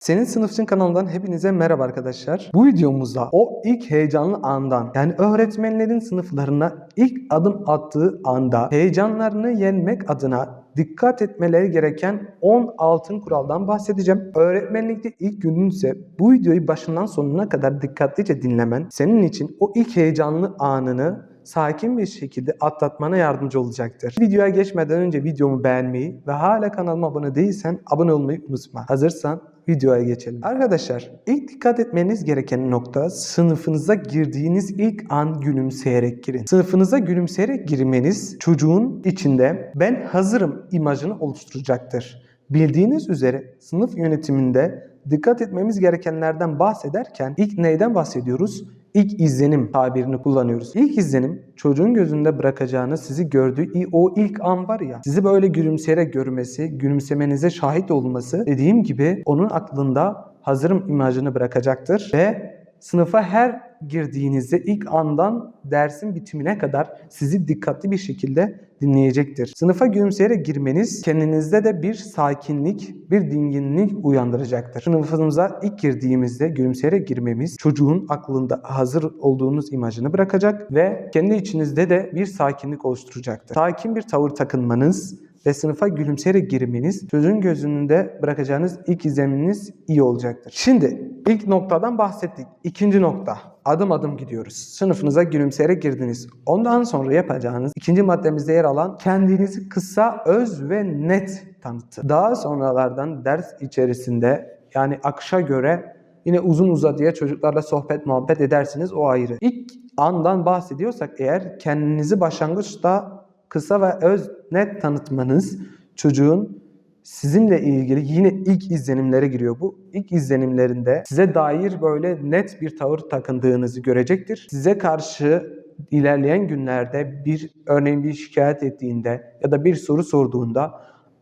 Senin Sınıfçın kanalından hepinize merhaba arkadaşlar. Bu videomuzda o ilk heyecanlı andan yani öğretmenlerin sınıflarına ilk adım attığı anda heyecanlarını yenmek adına dikkat etmeleri gereken 10 altın kuraldan bahsedeceğim. Öğretmenlikte ilk günün ise bu videoyu başından sonuna kadar dikkatlice dinlemen senin için o ilk heyecanlı anını sakin bir şekilde atlatmana yardımcı olacaktır. Videoya geçmeden önce videomu beğenmeyi ve hala kanalıma abone değilsen abone olmayı unutma. Hazırsan videoya geçelim. Arkadaşlar ilk dikkat etmeniz gereken nokta sınıfınıza girdiğiniz ilk an gülümseyerek girin. Sınıfınıza gülümseyerek girmeniz çocuğun içinde ben hazırım imajını oluşturacaktır. Bildiğiniz üzere sınıf yönetiminde dikkat etmemiz gerekenlerden bahsederken ilk neyden bahsediyoruz? İlk izlenim tabirini kullanıyoruz. İlk izlenim çocuğun gözünde bırakacağını sizi gördüğü o ilk an var ya sizi böyle gülümseyerek görmesi, gülümsemenize şahit olması dediğim gibi onun aklında hazırım imajını bırakacaktır ve sınıfa her girdiğinizde ilk andan dersin bitimine kadar sizi dikkatli bir şekilde dinleyecektir. Sınıfa gülümseyerek girmeniz kendinizde de bir sakinlik, bir dinginlik uyandıracaktır. Sınıfımıza ilk girdiğimizde gülümseyerek girmemiz çocuğun aklında hazır olduğunuz imajını bırakacak ve kendi içinizde de bir sakinlik oluşturacaktır. Sakin bir tavır takınmanız ve sınıfa gülümseyerek girmeniz çocuğun gözünde bırakacağınız ilk izleniminiz iyi olacaktır. Şimdi ilk noktadan bahsettik. İkinci nokta. Adım adım gidiyoruz. Sınıfınıza gülümseyerek girdiniz. Ondan sonra yapacağınız ikinci maddemizde yer alan kendinizi kısa, öz ve net tanıtın. Daha sonralardan ders içerisinde yani akışa göre yine uzun uzadıya çocuklarla sohbet muhabbet edersiniz o ayrı. İlk andan bahsediyorsak eğer kendinizi başlangıçta kısa ve öz net tanıtmanız çocuğun sizinle ilgili yine ilk izlenimlere giriyor. Bu ilk izlenimlerinde size dair böyle net bir tavır takındığınızı görecektir. Size karşı ilerleyen günlerde bir örneğin bir şikayet ettiğinde ya da bir soru sorduğunda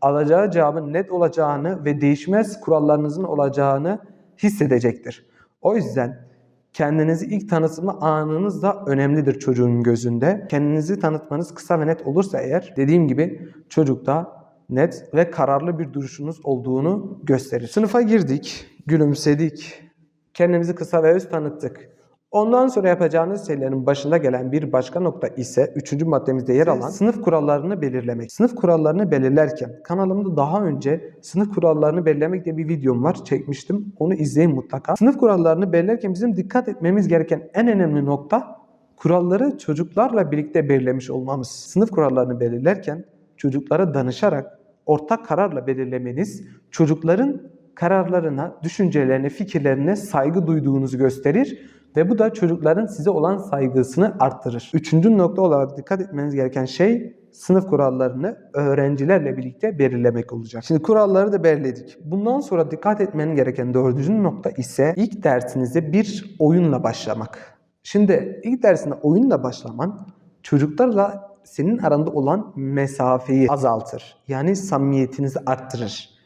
alacağı cevabın net olacağını ve değişmez kurallarınızın olacağını hissedecektir. O yüzden Kendinizi ilk tanıtma anınız da önemlidir çocuğun gözünde. Kendinizi tanıtmanız kısa ve net olursa eğer dediğim gibi çocukta net ve kararlı bir duruşunuz olduğunu gösterir. Sınıfa girdik, gülümsedik, kendimizi kısa ve öz tanıttık. Ondan sonra yapacağınız şeylerin başında gelen bir başka nokta ise üçüncü maddemizde yer alan sınıf kurallarını belirlemek. Sınıf kurallarını belirlerken kanalımda daha önce sınıf kurallarını belirlemek diye bir videom var çekmiştim. Onu izleyin mutlaka. Sınıf kurallarını belirlerken bizim dikkat etmemiz gereken en önemli nokta kuralları çocuklarla birlikte belirlemiş olmamız. Sınıf kurallarını belirlerken çocuklara danışarak ortak kararla belirlemeniz çocukların kararlarına, düşüncelerine, fikirlerine saygı duyduğunuzu gösterir ve bu da çocukların size olan saygısını arttırır. Üçüncü nokta olarak dikkat etmeniz gereken şey sınıf kurallarını öğrencilerle birlikte belirlemek olacak. Şimdi kuralları da belirledik. Bundan sonra dikkat etmenin gereken dördüncü nokta ise ilk dersinize bir oyunla başlamak. Şimdi ilk dersine oyunla başlaman çocuklarla senin aranda olan mesafeyi azaltır. Yani samimiyetinizi arttırır.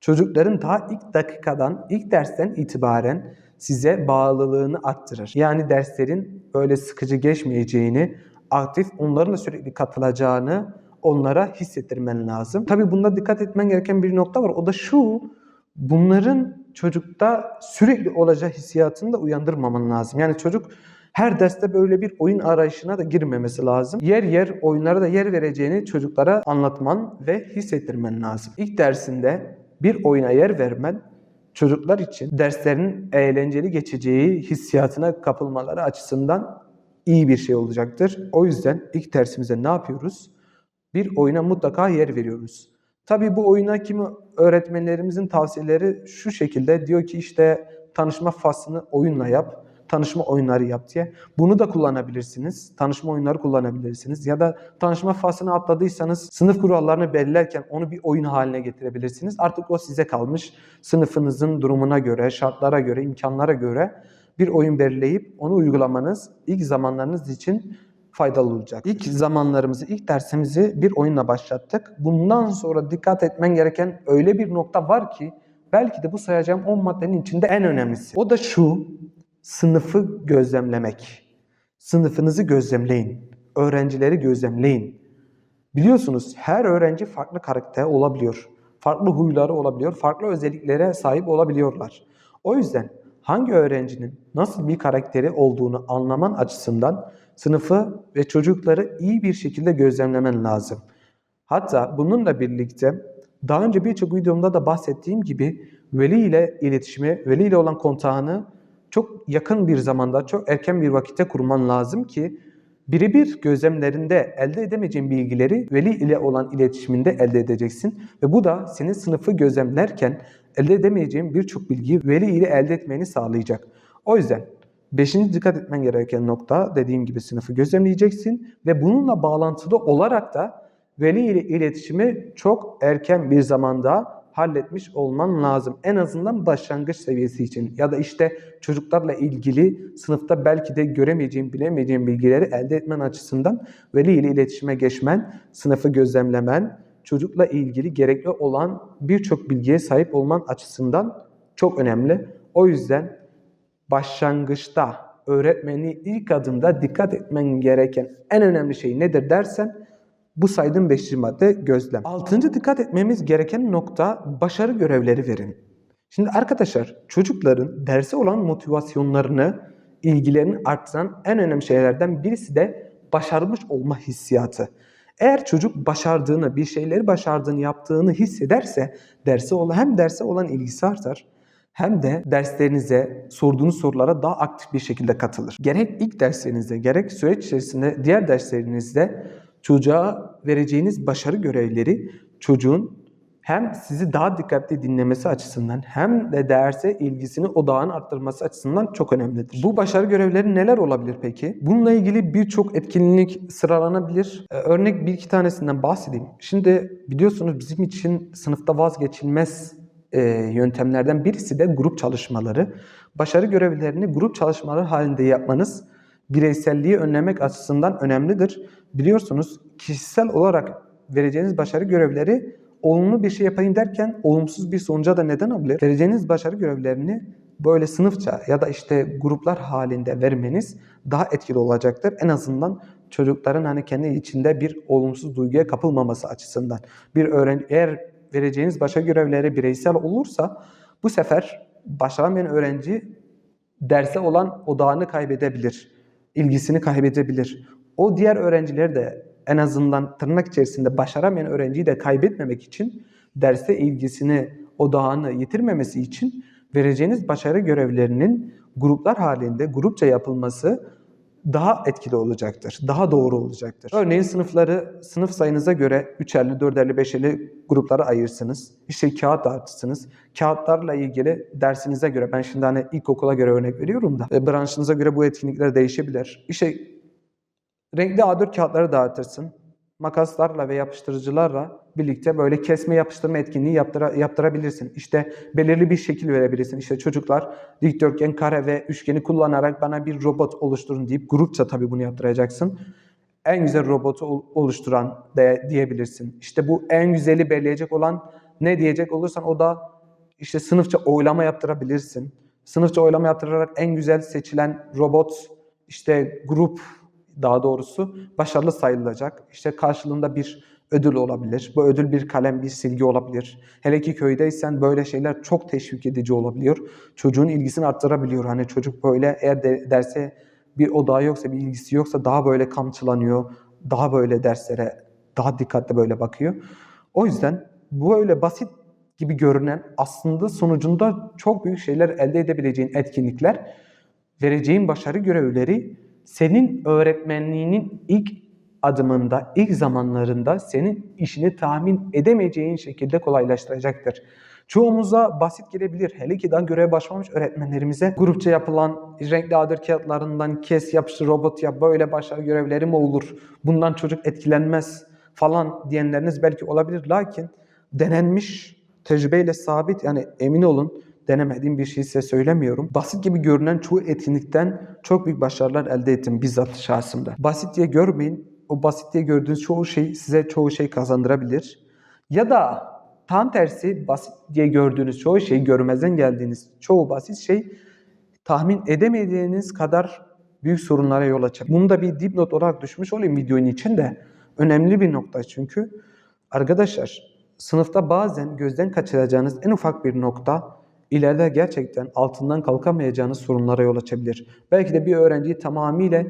Çocukların daha ilk dakikadan, ilk dersten itibaren size bağlılığını arttırır. Yani derslerin böyle sıkıcı geçmeyeceğini, aktif onların da sürekli katılacağını onlara hissettirmen lazım. Tabii bunda dikkat etmen gereken bir nokta var. O da şu, bunların çocukta sürekli olacağı hissiyatını da uyandırmaman lazım. Yani çocuk her derste böyle bir oyun arayışına da girmemesi lazım. Yer yer oyunlara da yer vereceğini çocuklara anlatman ve hissettirmen lazım. İlk dersinde bir oyuna yer vermen çocuklar için derslerin eğlenceli geçeceği hissiyatına kapılmaları açısından iyi bir şey olacaktır. O yüzden ilk dersimizde ne yapıyoruz? Bir oyuna mutlaka yer veriyoruz. Tabii bu oyuna kimi öğretmenlerimizin tavsiyeleri şu şekilde diyor ki işte tanışma faslını oyunla yap, tanışma oyunları yap diye. Bunu da kullanabilirsiniz. Tanışma oyunları kullanabilirsiniz. Ya da tanışma faslını atladıysanız sınıf kurallarını belirlerken onu bir oyun haline getirebilirsiniz. Artık o size kalmış. Sınıfınızın durumuna göre, şartlara göre, imkanlara göre bir oyun belirleyip onu uygulamanız ilk zamanlarınız için faydalı olacak. İlk zamanlarımızı, ilk dersimizi bir oyunla başlattık. Bundan sonra dikkat etmen gereken öyle bir nokta var ki belki de bu sayacağım 10 maddenin içinde en önemlisi. O da şu, sınıfı gözlemlemek. Sınıfınızı gözlemleyin. Öğrencileri gözlemleyin. Biliyorsunuz her öğrenci farklı karakter olabiliyor. farklı huyları olabiliyor, farklı özelliklere sahip olabiliyorlar. O yüzden hangi öğrencinin nasıl bir karakteri olduğunu anlaman açısından sınıfı ve çocukları iyi bir şekilde gözlemlemen lazım. Hatta bununla birlikte daha önce birçok videomda da bahsettiğim gibi veli ile iletişimi, veli ile olan kontağını çok yakın bir zamanda, çok erken bir vakitte kurman lazım ki birebir gözlemlerinde elde edemeyeceğin bilgileri veli ile olan iletişiminde elde edeceksin. Ve bu da senin sınıfı gözlemlerken elde edemeyeceğin birçok bilgiyi veli ile elde etmeni sağlayacak. O yüzden Beşinci dikkat etmen gereken nokta dediğim gibi sınıfı gözlemleyeceksin ve bununla bağlantılı olarak da veli ile iletişimi çok erken bir zamanda halletmiş olman lazım. En azından başlangıç seviyesi için ya da işte çocuklarla ilgili sınıfta belki de göremeyeceğin, bilemeyeceğin bilgileri elde etmen açısından veli ile iletişime geçmen, sınıfı gözlemlemen, çocukla ilgili gerekli olan birçok bilgiye sahip olman açısından çok önemli. O yüzden başlangıçta öğretmeni ilk adımda dikkat etmen gereken en önemli şey nedir dersen bu saydığım 5. madde gözlem. Altıncı dikkat etmemiz gereken nokta başarı görevleri verin. Şimdi arkadaşlar çocukların derse olan motivasyonlarını, ilgilerini arttıran en önemli şeylerden birisi de başarmış olma hissiyatı. Eğer çocuk başardığını, bir şeyleri başardığını, yaptığını hissederse derse olan hem derse olan ilgisi artar hem de derslerinize, sorduğunuz sorulara daha aktif bir şekilde katılır. Gerek ilk derslerinizde, gerek süreç içerisinde diğer derslerinizde çocuğa vereceğiniz başarı görevleri çocuğun hem sizi daha dikkatli dinlemesi açısından hem de derse ilgisini odağını arttırması açısından çok önemlidir. Bu başarı görevleri neler olabilir peki? Bununla ilgili birçok etkinlik sıralanabilir. Ee, Örnek bir iki tanesinden bahsedeyim. Şimdi biliyorsunuz bizim için sınıfta vazgeçilmez e, yöntemlerden birisi de grup çalışmaları. Başarı görevlerini grup çalışmaları halinde yapmanız bireyselliği önlemek açısından önemlidir. Biliyorsunuz kişisel olarak vereceğiniz başarı görevleri olumlu bir şey yapayım derken olumsuz bir sonuca da neden olabilir. Vereceğiniz başarı görevlerini böyle sınıfça ya da işte gruplar halinde vermeniz daha etkili olacaktır. En azından çocukların hani kendi içinde bir olumsuz duyguya kapılmaması açısından. Bir öğrenci eğer vereceğiniz başarı görevleri bireysel olursa bu sefer başaramayan öğrenci derse olan odağını kaybedebilir, ilgisini kaybedebilir. O diğer öğrenciler de en azından tırnak içerisinde başaramayan öğrenciyi de kaybetmemek için derse ilgisini, odağını yitirmemesi için vereceğiniz başarı görevlerinin gruplar halinde grupça yapılması daha etkili olacaktır. Daha doğru olacaktır. Örneğin sınıfları sınıf sayınıza göre 3'erli, 4'erli, 5'erli gruplara ayırsınız. İşte kağıt dağıtırsınız. Kağıtlarla ilgili dersinize göre, ben şimdi hani ilkokula göre örnek veriyorum da, e, branşınıza göre bu etkinlikler değişebilir. İşte renkli A4 kağıtları dağıtırsın. Makaslarla ve yapıştırıcılarla birlikte böyle kesme yapıştırma etkinliği yaptıra, yaptırabilirsin. İşte belirli bir şekil verebilirsin. İşte çocuklar dikdörtgen, kare ve üçgeni kullanarak bana bir robot oluşturun deyip grupça tabii bunu yaptıracaksın. En güzel robotu ol- oluşturan de, diyebilirsin. İşte bu en güzeli belirleyecek olan ne diyecek olursan o da işte sınıfça oylama yaptırabilirsin. Sınıfça oylama yaptırarak en güzel seçilen robot işte grup daha doğrusu başarılı sayılacak. İşte karşılığında bir ödül olabilir. Bu ödül bir kalem, bir silgi olabilir. Hele ki köydeysen böyle şeyler çok teşvik edici olabiliyor. Çocuğun ilgisini arttırabiliyor. Hani çocuk böyle eğer de, derse bir odağı yoksa, bir ilgisi yoksa daha böyle kamçılanıyor. Daha böyle derslere daha dikkatli böyle bakıyor. O yüzden bu öyle basit gibi görünen aslında sonucunda çok büyük şeyler elde edebileceğin etkinlikler, vereceğin başarı görevleri senin öğretmenliğinin ilk adımında, ilk zamanlarında senin işini tahmin edemeyeceğin şekilde kolaylaştıracaktır. Çoğumuza basit gelebilir. Hele ki daha göreve başlamamış öğretmenlerimize grupça yapılan renkli A4 kağıtlarından kes, yapıştır, robot yap, böyle başarı görevleri mi olur? Bundan çocuk etkilenmez falan diyenleriniz belki olabilir. Lakin denenmiş, tecrübeyle sabit yani emin olun denemediğim bir şey size söylemiyorum. Basit gibi görünen çoğu etkinlikten çok büyük başarılar elde ettim bizzat şahsımda. Basit diye görmeyin. O basit diye gördüğünüz çoğu şey size çoğu şey kazandırabilir. Ya da tam tersi basit diye gördüğünüz çoğu şey görmezden geldiğiniz çoğu basit şey tahmin edemediğiniz kadar büyük sorunlara yol açar. Bunu da bir dipnot olarak düşmüş olayım videonun içinde. Önemli bir nokta çünkü. Arkadaşlar sınıfta bazen gözden kaçıracağınız en ufak bir nokta ileride gerçekten altından kalkamayacağınız sorunlara yol açabilir. Belki de bir öğrenciyi tamamıyla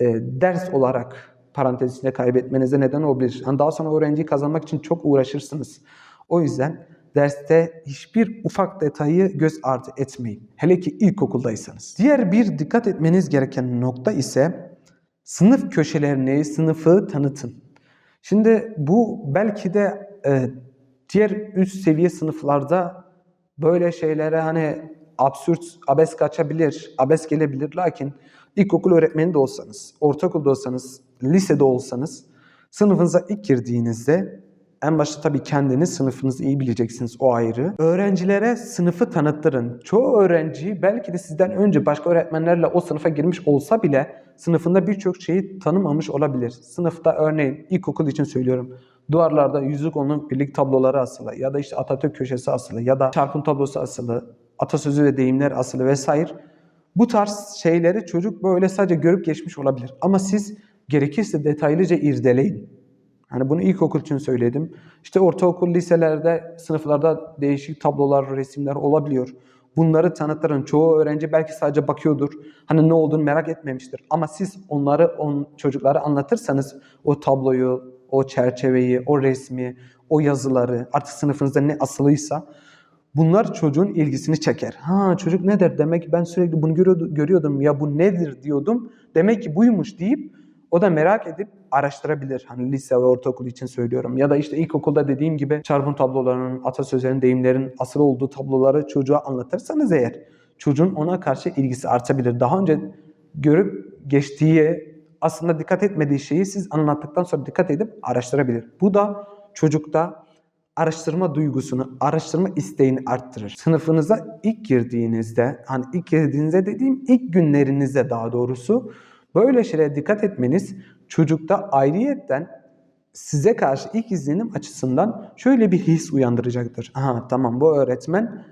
e, ders olarak parantez içinde kaybetmenize neden olabilir. Yani daha sonra öğrenciyi kazanmak için çok uğraşırsınız. O yüzden derste hiçbir ufak detayı göz ardı etmeyin. Hele ki ilkokuldaysanız. Diğer bir dikkat etmeniz gereken nokta ise sınıf köşelerini, sınıfı tanıtın. Şimdi bu belki de e, diğer üst seviye sınıflarda böyle şeylere hani absürt, abes kaçabilir, abes gelebilir. Lakin ilkokul öğretmeni de olsanız, ortaokulda olsanız, lisede olsanız sınıfınıza ilk girdiğinizde en başta tabii kendiniz sınıfınızı iyi bileceksiniz o ayrı. Öğrencilere sınıfı tanıttırın. Çoğu öğrenci belki de sizden önce başka öğretmenlerle o sınıfa girmiş olsa bile sınıfında birçok şeyi tanımamış olabilir. Sınıfta örneğin ilkokul için söylüyorum. Duvarlarda yüzük onun birlik tabloları asılı ya da işte Atatürk köşesi asılı ya da çarpım tablosu asılı, atasözü ve deyimler asılı vesaire. Bu tarz şeyleri çocuk böyle sadece görüp geçmiş olabilir. Ama siz gerekirse detaylıca irdeleyin. Hani bunu ilkokul için söyledim. İşte ortaokul, liselerde, sınıflarda değişik tablolar, resimler olabiliyor. Bunları tanıtırın. Çoğu öğrenci belki sadece bakıyordur. Hani ne olduğunu merak etmemiştir. Ama siz onları, on, çocuklara anlatırsanız o tabloyu, o çerçeveyi, o resmi, o yazıları, artık sınıfınızda ne asılıysa bunlar çocuğun ilgisini çeker. Ha çocuk ne der? Demek ben sürekli bunu görüyordu- görüyordum. Ya bu nedir diyordum. Demek ki buymuş deyip o da merak edip araştırabilir. Hani lise ve ortaokul için söylüyorum. Ya da işte ilkokulda dediğim gibi çarpım tablolarının, atasözlerin, deyimlerin asılı olduğu tabloları çocuğa anlatırsanız eğer çocuğun ona karşı ilgisi artabilir. Daha önce görüp geçtiği aslında dikkat etmediği şeyi siz anlattıktan sonra dikkat edip araştırabilir. Bu da çocukta araştırma duygusunu, araştırma isteğini arttırır. Sınıfınıza ilk girdiğinizde, hani ilk girdiğinizde dediğim ilk günlerinizde daha doğrusu böyle şeylere dikkat etmeniz çocukta ayrıyetten size karşı ilk izlenim açısından şöyle bir his uyandıracaktır. Aha tamam bu öğretmen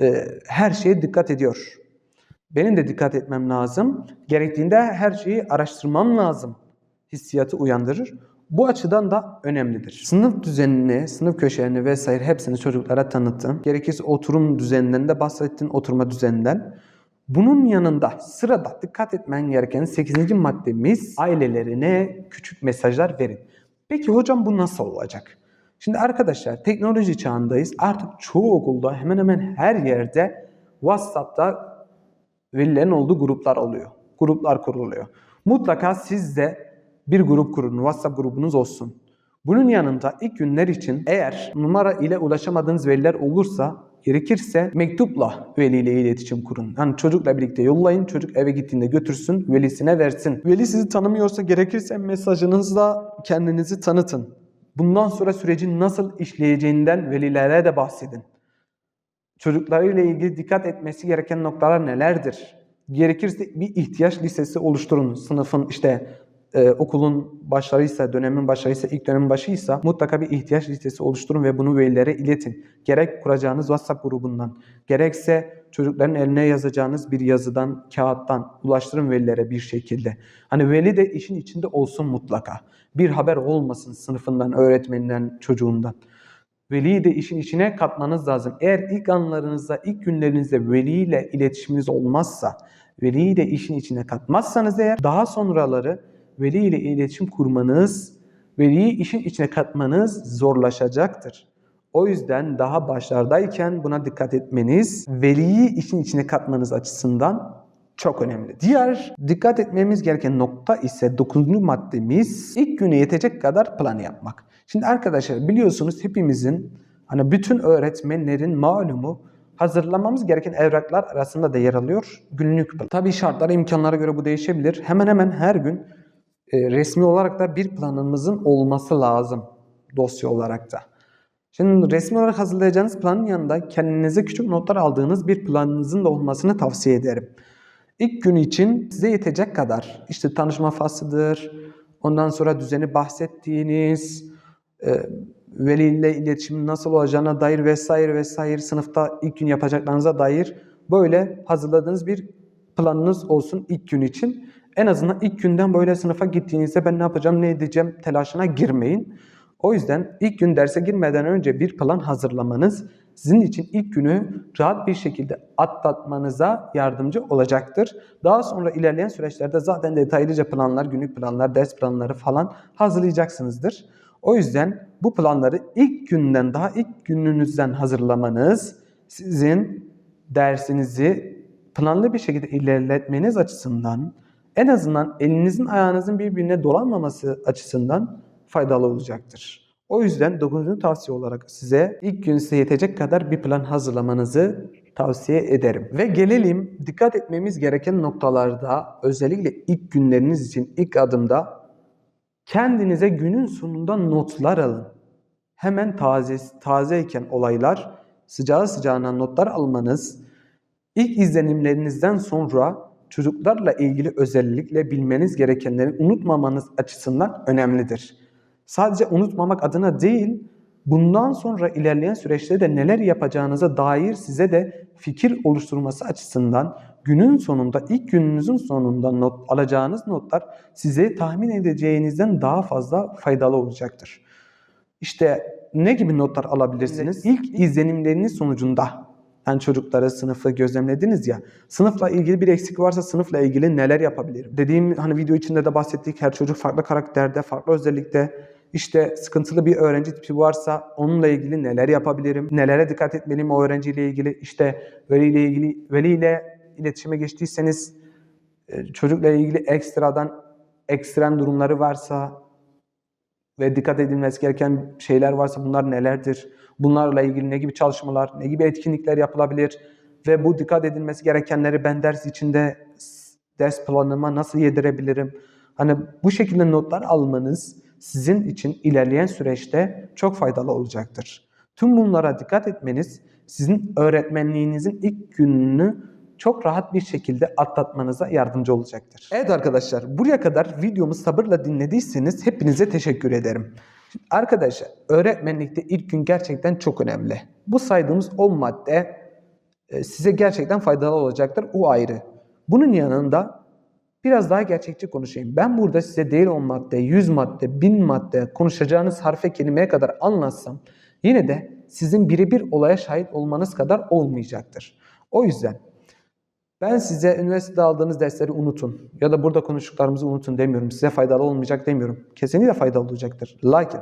e, her şeye dikkat ediyor. Benim de dikkat etmem lazım. Gerektiğinde her şeyi araştırmam lazım. Hissiyatı uyandırır. Bu açıdan da önemlidir. Sınıf düzenini, sınıf köşelerini vesaire hepsini çocuklara tanıttın. Gerekirse oturum düzeninden de bahsettin, oturma düzeninden. Bunun yanında sırada dikkat etmen gereken 8. maddemiz ailelerine küçük mesajlar verin. Peki hocam bu nasıl olacak? Şimdi arkadaşlar teknoloji çağındayız. Artık çoğu okulda hemen hemen her yerde WhatsApp'ta velilerin olduğu gruplar oluyor. Gruplar kuruluyor. Mutlaka siz de bir grup kurun. WhatsApp grubunuz olsun. Bunun yanında ilk günler için eğer numara ile ulaşamadığınız veliler olursa gerekirse mektupla veliyle iletişim kurun. Yani çocukla birlikte yollayın. Çocuk eve gittiğinde götürsün, velisine versin. Veli sizi tanımıyorsa gerekirse mesajınızla kendinizi tanıtın. Bundan sonra sürecin nasıl işleyeceğinden velilere de bahsedin çocuklarıyla ilgili dikkat etmesi gereken noktalar nelerdir? Gerekirse bir ihtiyaç listesi oluşturun. Sınıfın işte e, okulun başlarıysa, dönemin başlarıysa, ilk dönemin başıysa mutlaka bir ihtiyaç listesi oluşturun ve bunu velilere iletin. Gerek kuracağınız WhatsApp grubundan, gerekse çocukların eline yazacağınız bir yazıdan, kağıttan ulaştırın velilere bir şekilde. Hani veli de işin içinde olsun mutlaka. Bir haber olmasın sınıfından, öğretmeninden, çocuğundan. Veliyi de işin içine katmanız lazım. Eğer ilk anlarınızda, ilk günlerinizde veliyle iletişiminiz olmazsa, veliyi de işin içine katmazsanız eğer daha sonraları veliyle iletişim kurmanız, veliyi işin içine katmanız zorlaşacaktır. O yüzden daha başlardayken buna dikkat etmeniz, veliyi işin içine katmanız açısından çok önemli. Diğer dikkat etmemiz gereken nokta ise 9. maddemiz ilk güne yetecek kadar plan yapmak. Şimdi arkadaşlar biliyorsunuz hepimizin hani bütün öğretmenlerin malumu hazırlamamız gereken evraklar arasında da yer alıyor günlük plan. Tabii şartlara imkanlara göre bu değişebilir. Hemen hemen her gün e, resmi olarak da bir planımızın olması lazım dosya olarak da. Şimdi resmi olarak hazırlayacağınız planın yanında kendinize küçük notlar aldığınız bir planınızın da olmasını tavsiye ederim. İlk gün için size yetecek kadar işte tanışma faslıdır, ondan sonra düzeni bahsettiğiniz, e, veliyle iletişimin nasıl olacağına dair vesaire vesaire sınıfta ilk gün yapacaklarınıza dair böyle hazırladığınız bir planınız olsun ilk gün için. En azından ilk günden böyle sınıfa gittiğinizde ben ne yapacağım, ne edeceğim telaşına girmeyin. O yüzden ilk gün derse girmeden önce bir plan hazırlamanız sizin için ilk günü rahat bir şekilde atlatmanıza yardımcı olacaktır. Daha sonra ilerleyen süreçlerde zaten detaylıca planlar, günlük planlar, ders planları falan hazırlayacaksınızdır. O yüzden bu planları ilk günden daha ilk gününüzden hazırlamanız sizin dersinizi planlı bir şekilde ilerletmeniz açısından en azından elinizin ayağınızın birbirine dolanmaması açısından faydalı olacaktır. O yüzden 9. tavsiye olarak size ilk gün size yetecek kadar bir plan hazırlamanızı tavsiye ederim. Ve gelelim dikkat etmemiz gereken noktalarda özellikle ilk günleriniz için ilk adımda kendinize günün sonunda notlar alın. Hemen taze tazeyken olaylar sıcağı sıcağına notlar almanız ilk izlenimlerinizden sonra çocuklarla ilgili özellikle bilmeniz gerekenleri unutmamanız açısından önemlidir. Sadece unutmamak adına değil, bundan sonra ilerleyen süreçte de neler yapacağınıza dair size de fikir oluşturması açısından günün sonunda, ilk gününüzün sonunda not alacağınız notlar size tahmin edeceğinizden daha fazla faydalı olacaktır. İşte ne gibi notlar alabilirsiniz? İlk izlenimleriniz sonucunda yani çocukları, sınıfı gözlemlediniz ya. Sınıfla ilgili bir eksik varsa sınıfla ilgili neler yapabilirim? Dediğim hani video içinde de bahsettik. Her çocuk farklı karakterde, farklı özellikte. İşte sıkıntılı bir öğrenci tipi varsa onunla ilgili neler yapabilirim? Nelere dikkat etmeliyim o öğrenciyle ilgili? İşte veliyle ilgili veliyle iletişime geçtiyseniz e, çocukla ilgili ekstradan ekstrem durumları varsa ve dikkat edilmesi gereken şeyler varsa bunlar nelerdir? Bunlarla ilgili ne gibi çalışmalar, ne gibi etkinlikler yapılabilir? Ve bu dikkat edilmesi gerekenleri ben ders içinde ders planıma nasıl yedirebilirim? Hani bu şekilde notlar almanız sizin için ilerleyen süreçte çok faydalı olacaktır. Tüm bunlara dikkat etmeniz sizin öğretmenliğinizin ilk gününü çok rahat bir şekilde atlatmanıza yardımcı olacaktır. Evet arkadaşlar buraya kadar videomu sabırla dinlediyseniz hepinize teşekkür ederim. Arkadaşlar öğretmenlikte ilk gün gerçekten çok önemli. Bu saydığımız 10 madde e, size gerçekten faydalı olacaktır. O ayrı. Bunun yanında biraz daha gerçekçi konuşayım. Ben burada size değil 10 madde, 100 madde, 1000 madde konuşacağınız harfe kelimeye kadar anlatsam yine de sizin birebir olaya şahit olmanız kadar olmayacaktır. O yüzden ben size üniversitede aldığınız dersleri unutun ya da burada konuştuklarımızı unutun demiyorum. Size faydalı olmayacak demiyorum. Kesinlikle faydalı olacaktır. Lakin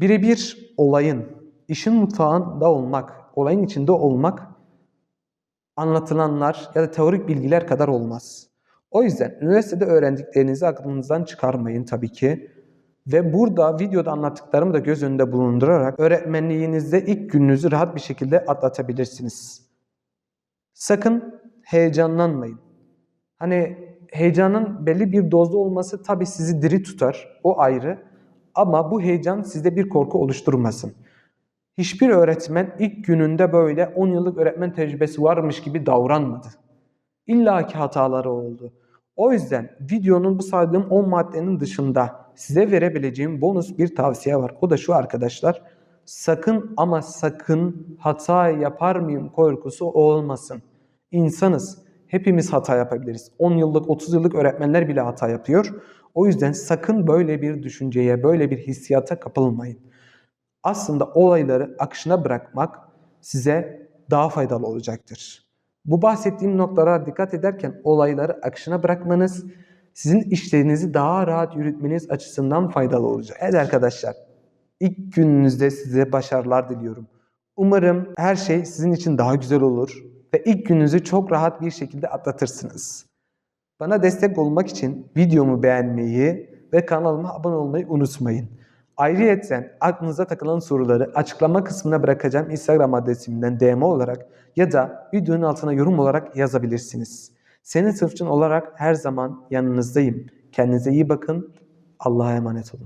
birebir olayın, işin mutfağında olmak, olayın içinde olmak anlatılanlar ya da teorik bilgiler kadar olmaz. O yüzden üniversitede öğrendiklerinizi aklınızdan çıkarmayın tabii ki. Ve burada videoda anlattıklarımı da göz önünde bulundurarak öğretmenliğinizde ilk gününüzü rahat bir şekilde atlatabilirsiniz. Sakın heyecanlanmayın. Hani heyecanın belli bir dozda olması tabii sizi diri tutar. O ayrı. Ama bu heyecan sizde bir korku oluşturmasın. Hiçbir öğretmen ilk gününde böyle 10 yıllık öğretmen tecrübesi varmış gibi davranmadı. İlla ki hataları oldu. O yüzden videonun bu saydığım 10 maddenin dışında size verebileceğim bonus bir tavsiye var. O da şu arkadaşlar. Sakın ama sakın hata yapar mıyım korkusu olmasın. İnsanız. Hepimiz hata yapabiliriz. 10 yıllık, 30 yıllık öğretmenler bile hata yapıyor. O yüzden sakın böyle bir düşünceye, böyle bir hissiyata kapılmayın. Aslında olayları akışına bırakmak size daha faydalı olacaktır. Bu bahsettiğim noktalara dikkat ederken olayları akışına bırakmanız sizin işlerinizi daha rahat yürütmeniz açısından faydalı olacak. Evet arkadaşlar, ilk gününüzde size başarılar diliyorum. Umarım her şey sizin için daha güzel olur ve ilk gününüzü çok rahat bir şekilde atlatırsınız. Bana destek olmak için videomu beğenmeyi ve kanalıma abone olmayı unutmayın. Ayrıyeten aklınıza takılan soruları açıklama kısmına bırakacağım Instagram adresimden DM olarak ya da videonun altına yorum olarak yazabilirsiniz. Senin sınıfçın olarak her zaman yanınızdayım. Kendinize iyi bakın. Allah'a emanet olun.